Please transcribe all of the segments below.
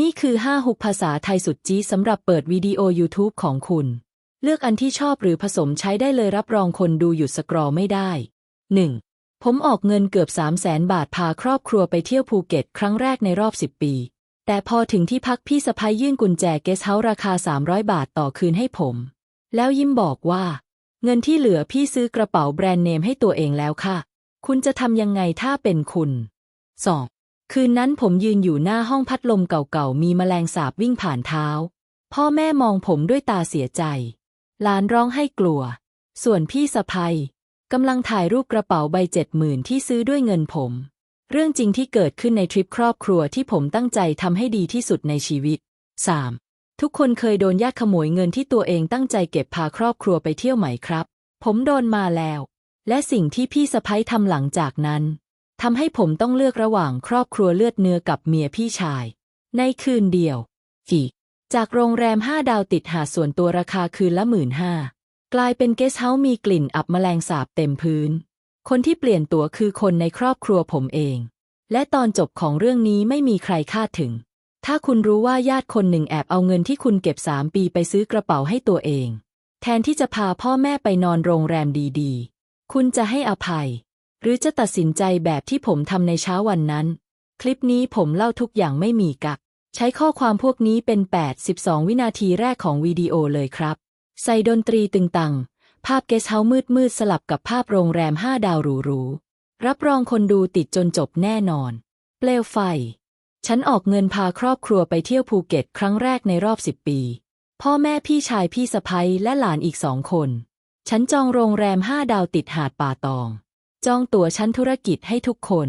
นี่คือ5 6ภาษาไทยสุดจี๊สำหรับเปิดวิดีโอ YouTube ของคุณ เลือกอันที่ชอบหรือผสมใช้ได้เลยรับรองคนดูหยุดสกรอไม่ได้ 1. ผมออกเงินเกือบ 3 0 0แสนบาทพาครอบครัวไปเที่ยวภูเก็ต ครั้งแรกในรอบ 10 ปี แต่พอถึงที่พักพี่สะพ้ยยื่นกุญแจเกสเฮาส์ราคา 300 บาทต่อคืนให้ผม แล้วยิ้มบอกว่า เงินที่เหลือพี่ซื้อกระเป๋าแบรนด์เนมให้ตัวเองแล้วค่ะ คุณจะทำยังไงถ้าเป็นคุณ 2. คืนนั้นผมยืนอยู่หน้าห้องพัดลมเก่าๆ มีแมลงสาบวิ่งผ่านเท้า พ่อแม่มองผมด้วยตาเสียใจ หลานร้องให้กลัว ส่วนพี่สะพ้ยกำลังถ่ายรูปกระเป๋าใบเจ็ดหมื่นที่ซื้อด้วยเงินผม เรื่องจริงที่เกิดขึ้นในทริปครอบครัวที่ผมตั้งใจทำให้ดีที่สุดในชีวิต 3. ทุกคนเคยโดนญาติขโมยเงินที่ตัวเองตั้งใจเก็บพาครอบครัวไปเที่ยวไหมครับ ผมโดนมาแล้ว และสิ่งที่พี่สะพ้ยทำหลังจากนั้น ทำให้ผมต้องเลือกระหว่างครอบครัวเลือดเนื้อกับเมียพี่ชาย ในคืนเดียวจีจากโรงแรมห้าดาวติดหาส่วนตัวราคาคืนละหมื่นห้ากลายเป็นเกสเฮาส์มีกลิ่นอับแมลงสาบเต็มพื้น คนที่เปลี่ยนตัวคือคนในครอบครัวผมเอง และตอนจบของเรื่องนี้ไม่มีใครคาดถึง ถ้าคุณรู้ว่าญาติคนหนึ่งแอบเอาเงินที่คุณเก็บสามปีไปซื้อกระเป๋าให้ตัวเอง แทนที่จะพาพ่อแม่ไปนอนโรงแรมดีๆ คุณจะให้อภัย หรือจะตัดสินใจแบบที่ผมทำในเช้าวันนั้น คลิปนี้ผมเล่าทุกอย่างไม่มีกัก ใช้ข้อความพวกนี้เป็น 82 วินาทีแรกของวิดีโอเลยครับ ใส่ดนตรีตึงตัง ภาพเกสเฮามืดมืดสลับกับภาพโรงแรมห้าดาวหรูๆ รับรองคนดูติดจนจบแน่นอน เปลวไฟ ฉันออกเงินพาครอบครัวไปเที่ยวภูเก็ตครั้งแรกในรอบสิบปี พ่อแม่พี่ชายพี่สะพ้ยและหลานอีกสองคน ฉันจองโรงแรมห้าดาวติดหาดป่าตอง จองตั๋วชั้นธุรกิจให้ทุกคน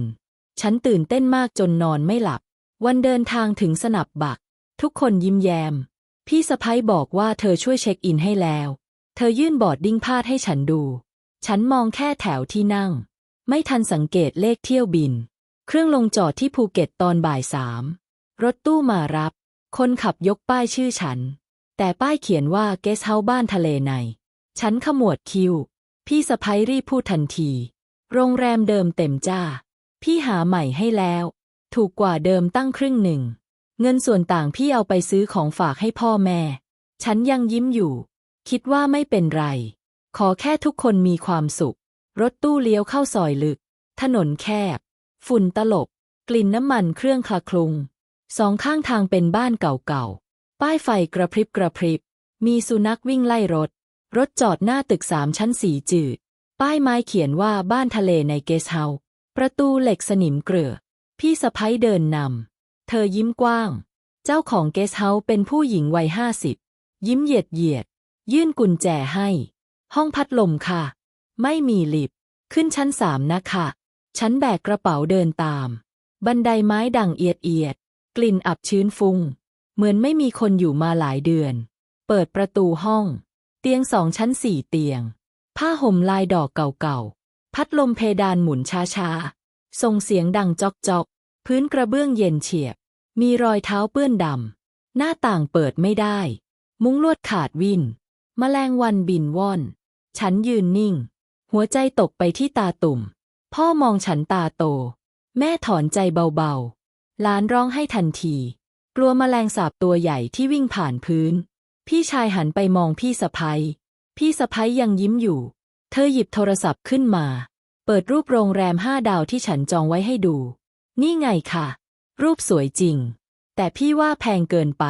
ฉันตื่นเต้นมากจนนอนไม่หลับ วันเดินทางถึงสนับบัก ทุกคนยิ้มแย้ม พี่สะพ้ยบอกว่าเธอช่วยเช็คอินให้แล้ว เธอยื่นบอร์ดดิ้งพาดให้ฉันดู ฉันมองแค่แถวที่นั่ง ไม่ทันสังเกตเลขเที่ยวบิน เครื่องลงจอดที่ภูเก็ตตอนบ่ายสาม รถตู้มารับ คนขับยกป้ายชื่อฉัน แต่ป้ายเขียนว่าเกสเฮาบ้านทะเลใน ฉันขมวดคิ้ว พี่สะพ้ยรีบพูดทันที โรงแรมเดิมเต็มจ้า พี่หาใหม่ให้แล้ว ถูกกว่าเดิมตั้งครึ่งหนึ่ง เงินส่วนต่างพี่เอาไปซื้อของฝากให้พ่อแม่ ฉันยังยิ้มอยู่ คิดว่าไม่เป็นไร ขอแค่ทุกคนมีความสุข รถตู้เลี้ยวเข้าซอยลึก ถนนแคบ ฝุ่นตลบ กลิ่นน้ำมันเครื่องคละคลุง สองข้างทางเป็นบ้านเก่าๆ ป้ายไฟกระพริบกระพริบ มีสุนัขวิ่งไล่รถ รถจอดหน้าตึกสามชั้นสีจืด ป้ายไม้เขียนว่าบ้านทะเลในเกสเฮาส์ประตูเหล็กสนิมเกลือ พี่สะพ้ยเดินนำ เธอยิ้มกว้าง เจ้าของเกสเฮาส์เป็นผู้หญิงวัยห้าสิบ ยิ้มเหยียดเหยียด ยื่นกุญแจให้ ห้องพัดลมค่ะ ไม่มีลิฟต์ขึ้นชั้นสามนะคะฉันแบกกระเป๋าเดินตาม บันไดไม้ดังเอียดเอียด กลิ่นอับชื้นฟุง้ง เหมือนไม่มีคนอยู่มาหลายเดือน เปิดประตูห้อง เตียงสองชั้นสี่เตียง ผ้าห่มลายดอกเก่าๆ พัดลมเพดานหมุนช้าๆ ส่งเสียงดังจอกจอกๆพื้นกระเบื้องเย็นเฉียบ มีรอยเท้าเปื้อนดำ หน้าต่างเปิดไม่ได้ มุ้งลวดขาดวินแมลงวันบินว่อน ฉันยืนนิ่ง หัวใจตกไปที่ตาตุ่ม พ่อมองฉันตาโต แม่ถอนใจเบาๆ หลานร้องให้ทันที กลัวแมลงสาบตัวใหญ่ที่วิ่งผ่านพื้น พี่ชายหันไปมองพี่สะพ้ย พี่สะพ้ยยังยิ้มอยู่ เธอหยิบโทรศัพท์ขึ้นมา เปิดรูปโรงแรมห้าดาวที่ฉันจองไว้ให้ดู นี่ไงค่ะ รูปสวยจริง แต่พี่ว่าแพงเกินไป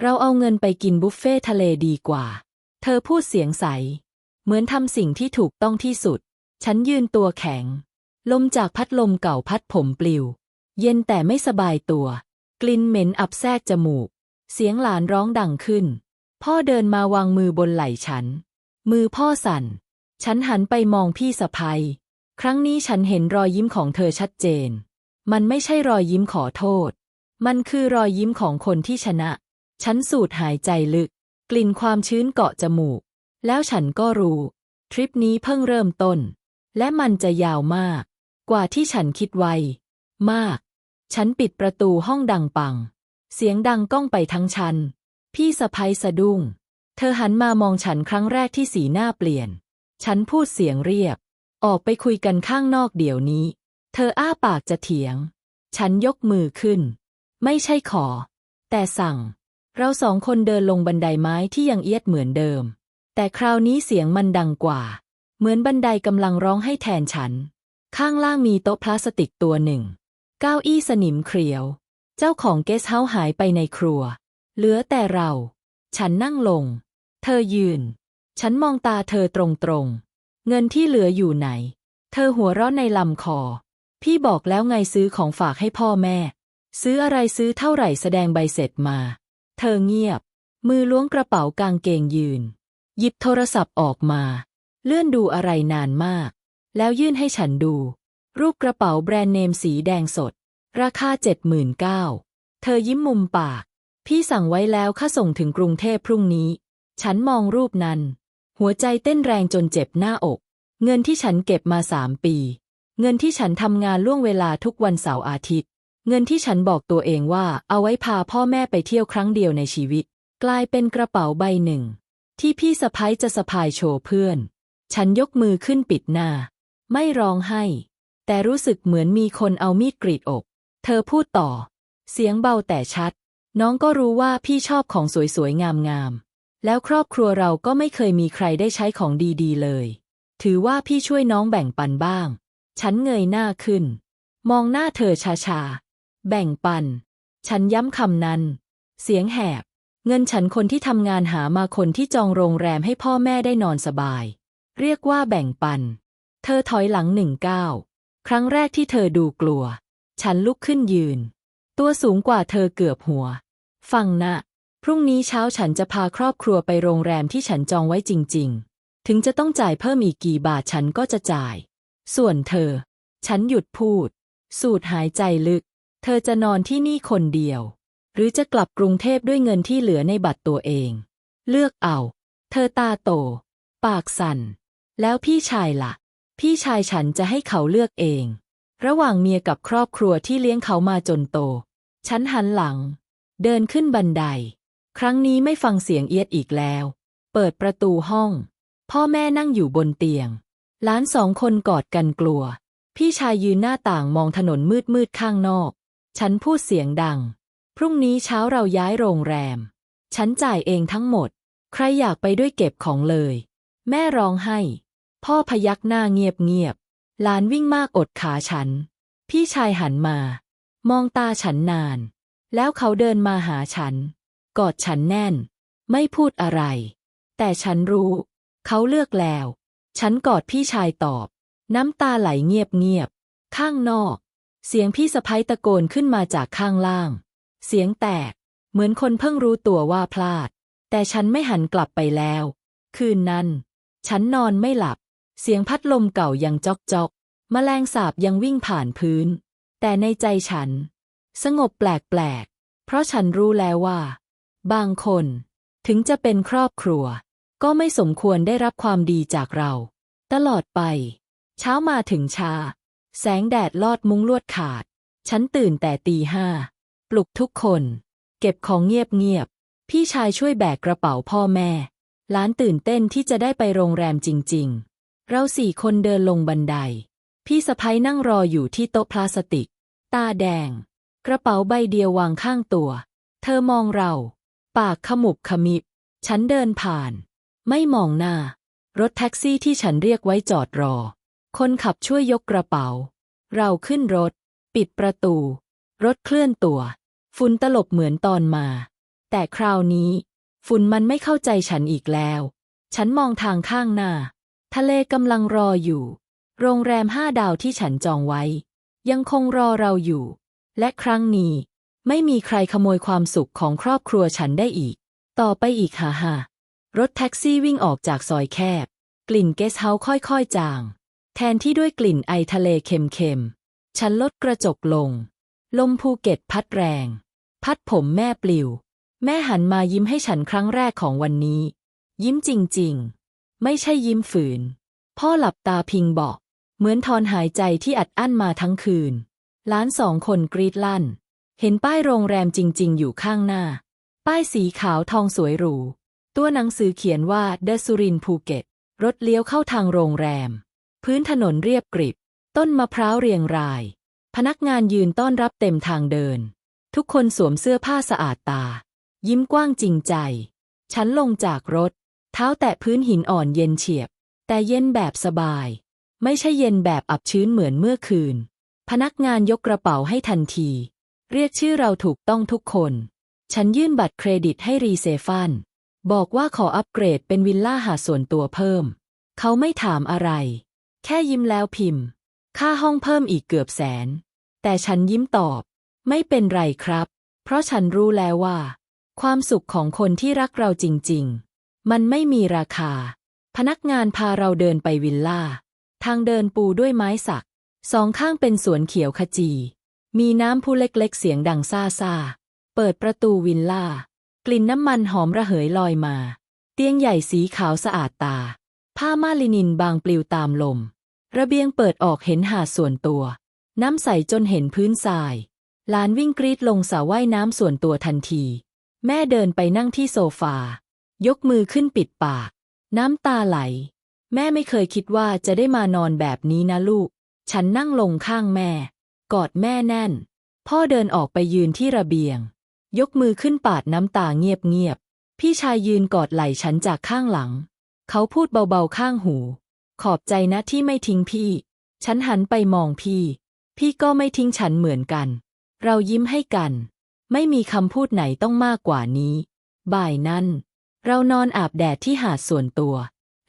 เราเอาเงินไปกินบุฟเฟ่ทะเลดีกว่า เธอพูดเสียงใส เหมือนทำสิ่งที่ถูกต้องที่สุด ฉันยืนตัวแข็ง ลมจากพัดลมเก่าพัดผมปลิว เย็นแต่ไม่สบายตัว กลิ่นเหม็นอับแทรกจมูก เสียงหลานร้องดังขึ้น พ่อเดินมาวางมือบนไหล่ฉัน มือพ่อสั่น ฉันหันไปมองพี่สะพ้ยครั้งนี้ฉันเห็นรอยยิ้มของเธอชัดเจน มันไม่ใช่รอยยิ้มขอโทษ มันคือรอยยิ้มของคนที่ชนะ ฉันสูดหายใจลึก กลิ่นความชื้นเกาะจมูก แล้วฉันก็รู้ ทริปนี้เพิ่งเริ่มต้น และมันจะยาวมาก กว่าที่ฉันคิดไว้ มาก ฉันปิดประตูห้องดังปัง เสียงดังก้องไปทั้งชั้น พี่สะพ้ยสะดุ้ง เธอหันมามองฉันครั้งแรกที่สีหน้าเปลี่ยน ฉันพูดเสียงเรียบ ออกไปคุยกันข้างนอกเดี๋ยวนี้ เธออ้าปากจะเถียง ฉันยกมือขึ้น ไม่ใช่ขอ แต่สั่ง เราสองคนเดินลงบันไดไม้ที่ยังเอียดเหมือนเดิม แต่คราวนี้เสียงมันดังกว่า เหมือนบันไดกำลังร้องให้แทนฉัน ข้างล่างมีโต๊ะพลาสติกตัวหนึ่ง เก้าอี้สนิมเขียว เจ้าของเกสเฮาส์หายไปในครัว เหลือแต่เรา ฉันนั่งลง เธอยืน ฉันมองตาเธอตรงๆ เงินที่เหลืออยู่ไหน เธอหัวเราะในลำคอ พี่บอกแล้วไงซื้อของฝากให้พ่อแม่ ซื้ออะไรซื้อเท่าไหร่แสดงใบเสร็จมา เธอเงียบ มือล้วงกระเป๋ากางเกงยืน หยิบโทรศัพท์ออกมา เลื่อนดูอะไรนานมาก แล้วยื่นให้ฉันดู รูปกระเป๋าแบรนด์เนมสีแดงสด ราคาเจ็ดหมื่นเก้าเธอยิ้มมุมปาก พี่สั่งไว้แล้วค่าส่งถึงกรุงเทพพรุ่งนี้ ฉันมองรูปนั้น หัวใจเต้นแรงจนเจ็บหน้าอก เงินที่ฉันเก็บมาสามปี เงินที่ฉันทำงานล่วงเวลาทุกวันเสาร์อาทิตย์ เงินที่ฉันบอกตัวเองว่าเอาไว้พาพ่อแม่ไปเที่ยวครั้งเดียวในชีวิต กลายเป็นกระเป๋าใบหนึ่ง ที่พี่สะพ้ายจะสะพายโชว์เพื่อน ฉันยกมือขึ้นปิดหน้า ไม่ร้องไห้ แต่รู้สึกเหมือนมีคนเอามีดกรีดอก เธอพูดต่อ เสียงเบาแต่ชัด น้องก็รู้ว่าพี่ชอบของสวยๆ งามๆ แล้วครอบครัวเราก็ไม่เคยมีใครได้ใช้ของดีๆ เลย ถือว่าพี่ช่วยน้องแบ่งปันบ้าง ฉันเงยหน้าขึ้น มองหน้าเธอชาๆ แบ่งปัน ฉันย้ำคำนั้น เสียงแหบ เงินฉันคนที่ทำงานหามาคนที่จองโรงแรมให้พ่อแม่ได้นอนสบาย เรียกว่าแบ่งปัน เธอถอยหลังหนึ่งก้าว ครั้งแรกที่เธอดูกลัว ฉันลุกขึ้นยืน ตัวสูงกว่าเธอเกือบหัว ฟังนะ พรุ่งนี้เช้าฉันจะพาครอบครัวไปโรงแรมที่ฉันจองไว้จริง ๆ ถึงจะต้องจ่ายเพิ่มอีกกี่บาทฉันก็จะจ่าย ส่วนเธอ ฉันหยุดพูด สูดหายใจลึก เธอจะนอนที่นี่คนเดียว หรือจะกลับกรุงเทพด้วยเงินที่เหลือในบัตรตัวเอง เลือกเอา เธอตาโต ปากสั่น แล้วพี่ชายละ่ะ พี่ชายฉันจะให้เขาเลือกเอง ระหว่างเมียกับครอบครัวที่เลี้ยงเขามาจนโต ฉันหันหลัง เดินขึ้นบันได ครั้งนี้ไม่ฟังเสียงเอียดอีกแล้ว เปิดประตูห้อง พ่อแม่นั่งอยู่บนเตียง หลานสองคนกอดกันกลัว พี่ชายยืนหน้าต่างมองถนนมืดมืดข้างนอก ฉันพูดเสียงดัง พรุ่งนี้เช้าเราย้ายโรงแรม ฉันจ่ายเองทั้งหมด ใครอยากไปด้วยเก็บของเลย แม่ร้องไห้ พ่อพยักหน้าเงียบเงียบ ลานวิ่งมากอดขาฉัน พี่ชายหันมา มองตาฉันนาน แล้วเขาเดินมาหาฉัน กอดฉันแน่น ไม่พูดอะไร แต่ฉันรู้ เขาเลือกแล้ว ฉันกอดพี่ชายตอบ น้ำตาไหลเงียบเงียบๆข้างนอก เสียงพี่สะพ้ยตะโกนขึ้นมาจากข้างล่าง เสียงแตก เหมือนคนเพิ่งรู้ตัวว่าพลาด แต่ฉันไม่หันกลับไปแล้ว คืนนั้น ฉันนอนไม่หลับ เสียงพัดลมเก่ายังจอกจอกแมลงสาบยังวิ่งผ่านพื้น แต่ในใจฉัน สงบแปลกๆเพราะฉันรู้แล้วว่า บางคน ถึงจะเป็นครอบครัว ก็ไม่สมควรได้รับความดีจากเรา ตลอดไป เช้ามาถึงชา แสงแดดลอดมุ้งลวดขาด ฉันตื่นแต่ตีห้า ปลุกทุกคน เก็บของเงียบๆพี่ชายช่วยแบกกระเป๋าพ่อแม่หลานตื่นเต้นที่จะได้ไปโรงแรมจริง ๆ เราสี่คนเดินลงบันได พี่สะพ้ยนั่งรออยู่ที่โต๊ะพลาสติก ตาแดง กระเป๋าใบเดียววางข้างตัว เธอมองเรา ปากขมุบขมิบ ฉันเดินผ่าน ไม่มองหน้า รถแท็กซี่ที่ฉันเรียกไว้จอดรอ คนขับช่วยยกกระเป๋า เราขึ้นรถ ปิดประตู รถเคลื่อนตัว ฝุ่นตลบเหมือนตอนมา แต่คราวนี้ ฝุ่นมันไม่เข้าใจฉันอีกแล้ว ฉันมองทางข้างหน้า ทะเลกำลังรออยู่ โรงแรมห้าดาวที่ฉันจองไว้ ยังคงรอเราอยู่ และครั้งนี้ ไม่มีใครขโมยความสุขของครอบครัวฉันได้อีก ต่อไปอีกฮ่าฮ่ารถแท็กซี่วิ่งออกจากซอยแคบ กลิ่นเกสเฮาค่อยๆจาง แทนที่ด้วยกลิ่นไอทะเลเค็มๆ ฉันลดกระจกลง ลมภูเก็ตพัดแรง พัดผมแม่ปลิว แม่หันมายิ้มให้ฉันครั้งแรกของวันนี้ ยิ้มจริงๆ ไม่ใช่ยิ้มฝืน พ่อหลับตาพิงบอกเหมือนทอนหายใจที่อัดอั้นมาทั้งคืน ล้านสองคนกรีดลั่น เห็นป้ายโรงแรมจริง ๆ อยู่ข้างหน้า ป้ายสีขาวทองสวยหรู ตัวหนังสือเขียนว่าเดสุรินภูเก็ต รถเลี้ยวเข้าทางโรงแรม พื้นถนนเรียบกริบ ต้นมะพร้าวเรียงราย พนักงานยืนต้อนรับเต็มทางเดิน ทุกคนสวมเสื้อผ้าสะอาดตา ยิ้มกว้างจริงใจ ฉันลงจากรถ เท้าแตะพื้นหินอ่อนเย็นเฉียบ แต่เย็นแบบสบาย ไม่ใช่เย็นแบบอับชื้นเหมือนเมื่อคืน พนักงานยกกระเป๋าให้ทันที เรียกชื่อเราถูกต้องทุกคน ฉันยื่นบัตรเครดิตให้รีเซฟัน บอกว่าขออัปเกรดเป็นวิลล่าหาส่วนตัวเพิ่ม เขาไม่ถามอะไร แค่ยิ้มแล้วพิมพ์ ค่าห้องเพิ่มอีกเกือบแสน แต่ฉันยิ้มตอบ ไม่เป็นไรครับ เพราะฉันรู้แล้วว่า ความสุขของคนที่รักเราจริง ๆ มันไม่มีราคา พนักงานพาเราเดินไปวิลล่า ทางเดินปูด้วยไม้สัก สองข้างเป็นสวนเขียวขจี มีน้ำพุเล็กๆ เสียงดังซ่าซาเปิดประตูวิลล่า กลิ่นน้ำมันหอมระเหยลอยมา เตียงใหญ่สีขาวสะอาดตา ผ้าม่านลินินบางปลิวตามลม ระเบียงเปิดออกเห็นหาดส่วนตัว น้ำใสจนเห็นพื้นทรายหลานวิ่งกรีดลงสระว่ายน้ำส่วนตัวทันที แม่เดินไปนั่งที่โซฟา ยกมือขึ้นปิดปาก น้ำตาไหล แม่ไม่เคยคิดว่าจะได้มานอนแบบนี้นะลูก ฉันนั่งลงข้างแม่ กอดแม่แน่น พ่อเดินออกไปยืนที่ระเบียง ยกมือขึ้นปาดน้ำตาเงียบๆ พี่ชายยืนกอดไหล่ฉันจากข้างหลัง เขาพูดเบาๆข้างหู ขอบใจนะที่ไม่ทิ้งพี่ ฉันหันไปมองพี่ พี่ก็ไม่ทิ้งฉันเหมือนกัน เรายิ้มให้กัน ไม่มีคำพูดไหนต้องมากกว่านี้ บ่ายนั้น เรานอนอาบแดดที่หาดส่วนตัว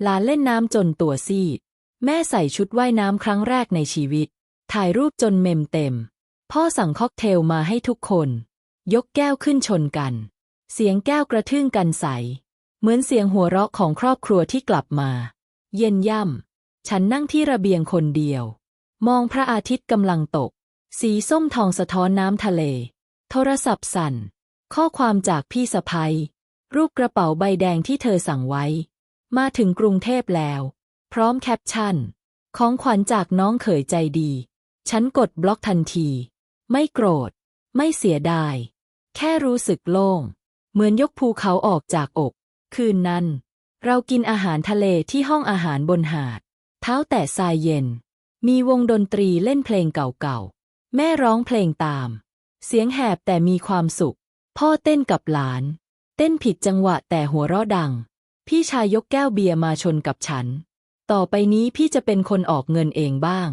หลานเล่นน้ำจนตัวซีด แม่ใส่ชุดว่ายน้ำครั้งแรกในชีวิต ถ่ายรูปจนเมมเต็ม พ่อสั่งค็อกเทลมาให้ทุกคน ยกแก้วขึ้นชนกัน เสียงแก้วกระทึ่งกันใส เหมือนเสียงหัวเราะของครอบครัวที่กลับมา เย็นย่ำ ฉันนั่งที่ระเบียงคนเดียว มองพระอาทิตย์กำลังตก สีส้มทองสะท้อนน้ำทะเล โทรศัพท์สั่น ข้อความจากพี่สะพ้ย รูปกระเป๋าใบแดงที่เธอสั่งไว้ มาถึงกรุงเทพแล้ว พร้อมแคปชั่น ของขวัญจากน้องเขยใจดี ฉันกดบล็อกทันที ไม่โกรธ ไม่เสียดาย แค่รู้สึกโล่ง เหมือนยกภูเขาออกจากอก คืนนั้น เรากินอาหารทะเลที่ห้องอาหารบนหาด เท้าแตะทรายเย็น มีวงดนตรีเล่นเพลงเก่าๆ แม่ร้องเพลงตาม เสียงแหบแต่มีความสุข พ่อเต้นกับหลาน เต้นผิดจังหวะแต่หัวเราะดัง พี่ชายยกแก้วเบียร์มาชนกับฉัน ต่อไปนี้พี่จะเป็นคนออกเงินเองบ้าง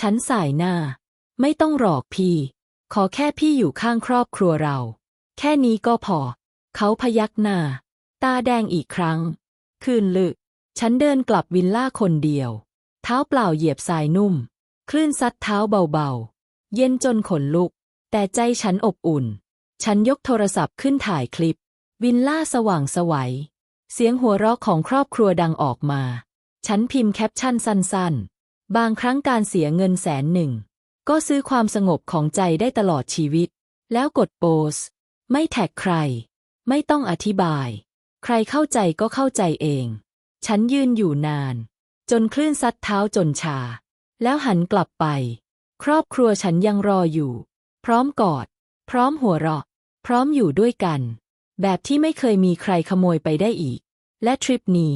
ฉันสายหน้า ไม่ต้องหรอกพี่ ขอแค่พี่อยู่ข้างครอบครัวเรา แค่นี้ก็พอ เขาพยักหน้า ตาแดงอีกครั้ง คืนลึก ฉันเดินกลับวิลล่าคนเดียว เท้าเปล่าเหยียบทรายนุ่ม คลื่นซัดเท้าเบาๆ เย็นจนขนลุก แต่ใจฉันอบอุ่น ฉันยกโทรศัพท์ขึ้นถ่ายคลิป วิลล่าสว่างสวัย เสียงหัวเราะของครอบครัวดังออกมา ฉันพิมพ์แคปชั่นสั้นๆ บางครั้งการเสียเงินแสนหนึ่ง ก็ซื้อความสงบของใจได้ตลอดชีวิต แล้วกดโพสไม่แท็กใคร ไม่ต้องอธิบาย ใครเข้าใจก็เข้าใจเอง ฉันยืนอยู่นาน จนคลื่นซัดเท้าจนชา แล้วหันกลับไป ครอบครัวฉันยังรออยู่ พร้อมกอด พร้อมหัวเราะ พร้อมอยู่ด้วยกัน แบบที่ไม่เคยมีใครขโมยไปได้อีก และทริปนี้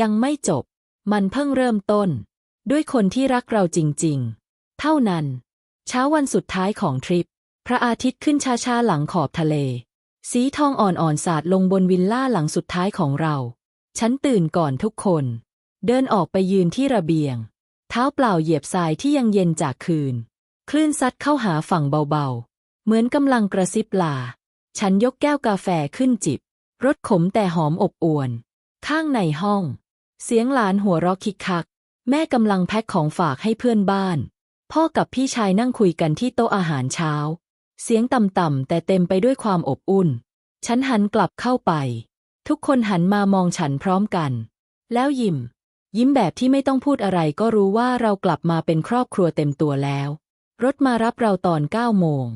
ยังไม่จบ มันเพิ่งเริ่มต้น ด้วยคนที่รักเราจริงๆ เท่านั้น เช้าวันสุดท้ายของทริป พระอาทิตย์ขึ้นช้าๆหลังขอบทะเล สีทองอ่อนๆสาดลงบนวิลล่าหลังสุดท้ายของเรา ฉันตื่นก่อนทุกคน เดินออกไปยืนที่ระเบียง เท้าเปล่าเหยียบทรายที่ยังเย็นจากคืน คลื่นซัดเข้าหาฝั่งเบาๆ เหมือนกำลังกระซิบลา ฉันยกแก้วกาแฟขึ้นจิบ รสขมแต่หอมอบอวน ข้างในห้อง เสียงหลานหัวเราะคิกคัก แม่กำลังแพ็คของฝากให้เพื่อนบ้าน พ่อกับพี่ชายนั่งคุยกันที่โต๊ะอาหารเช้า เสียงต่ำๆแต่เต็มไปด้วยความอบอุ่น ฉันหันกลับเข้าไป ทุกคนหันมามองฉันพร้อมกัน แล้วยิ้ม ยิ้มแบบที่ไม่ต้องพูดอะไรก็รู้ว่าเรากลับมาเป็นครอบครัวเต็มตัวแล้ว รถมารับเราตอนเก้าโมง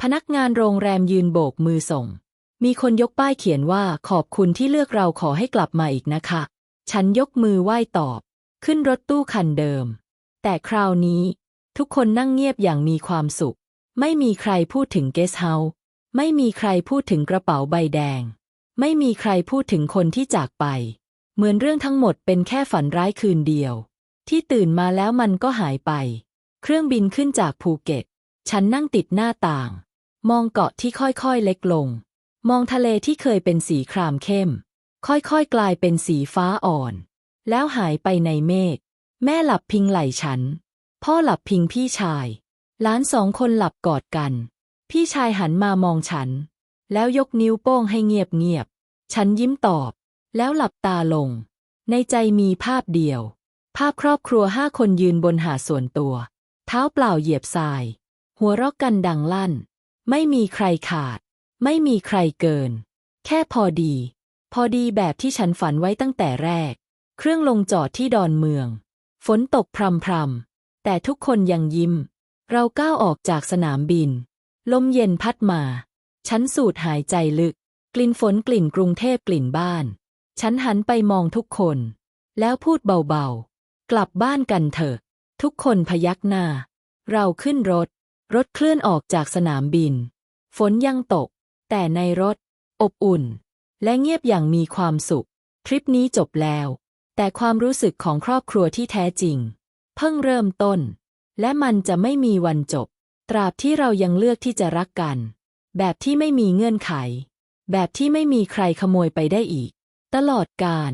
พนักงานโรงแรมยืนโบกมือส่ง มีคนยกป้ายเขียนว่าขอบคุณที่เลือกเราขอให้กลับมาอีกนะคะ ฉันยกมือไหว้ตอบ ขึ้นรถตู้คันเดิม แต่คราวนี้ ทุกคนนั่งเงียบอย่างมีความสุข ไม่มีใครพูดถึงเกสเฮาส์ไม่มีใครพูดถึงกระเป๋าใบแดง ไม่มีใครพูดถึงคนที่จากไป เหมือนเรื่องทั้งหมดเป็นแค่ฝันร้ายคืนเดียว ที่ตื่นมาแล้วมันก็หายไป เครื่องบินขึ้นจากภูเก็ต ฉันนั่งติดหน้าต่าง มองเกาะที่ค่อยๆเล็กลง มองทะเลที่เคยเป็นสีครามเข้ม ค่อยๆกลายเป็นสีฟ้าอ่อน แล้วหายไปในเมฆ แม่หลับพิงไหล่ฉัน พ่อหลับพิงพี่ชาย หลานสองคนหลับกอดกัน พี่ชายหันมามองฉัน แล้วยกนิ้วโป้งให้เงียบๆ ฉันยิ้มตอบ แล้วหลับตาลง ในใจมีภาพเดียว ภาพครอบครัวห้าคนยืนบนหาดส่วนตัว เท้าเปล่าเหยียบทราย หัวเราะกันดังลั่น ไม่มีใครขาด ไม่มีใครเกิน แค่พอดี พอดีแบบที่ฉันฝันไว้ตั้งแต่แรก เครื่องลงจอดที่ดอนเมือง ฝนตกพรำพรำแต่ทุกคนยังยิ้ม เราก้าวออกจากสนามบิน ลมเย็นพัดมา ฉันสูดหายใจลึก กลิ่นฝนกลิ่นกรุงเทพกลิ่นบ้าน ฉันหันไปมองทุกคน แล้วพูดเบาๆ กลับบ้านกันเถอะ ทุกคนพยักหน้า เราขึ้นรถ รถเคลื่อนออกจากสนามบิน ฝนยังตก แต่ในรถ อบอุ่น และเงียบอย่างมีความสุข ทริปนี้จบแล้ว แต่ความรู้สึกของครอบครัวที่แท้จริง เพิ่งเริ่มต้น และมันจะไม่มีวันจบ ตราบที่เรายังเลือกที่จะรักกัน แบบที่ไม่มีเงื่อนไข แบบที่ไม่มีใครขโมยไปได้อีก ตลอดกาล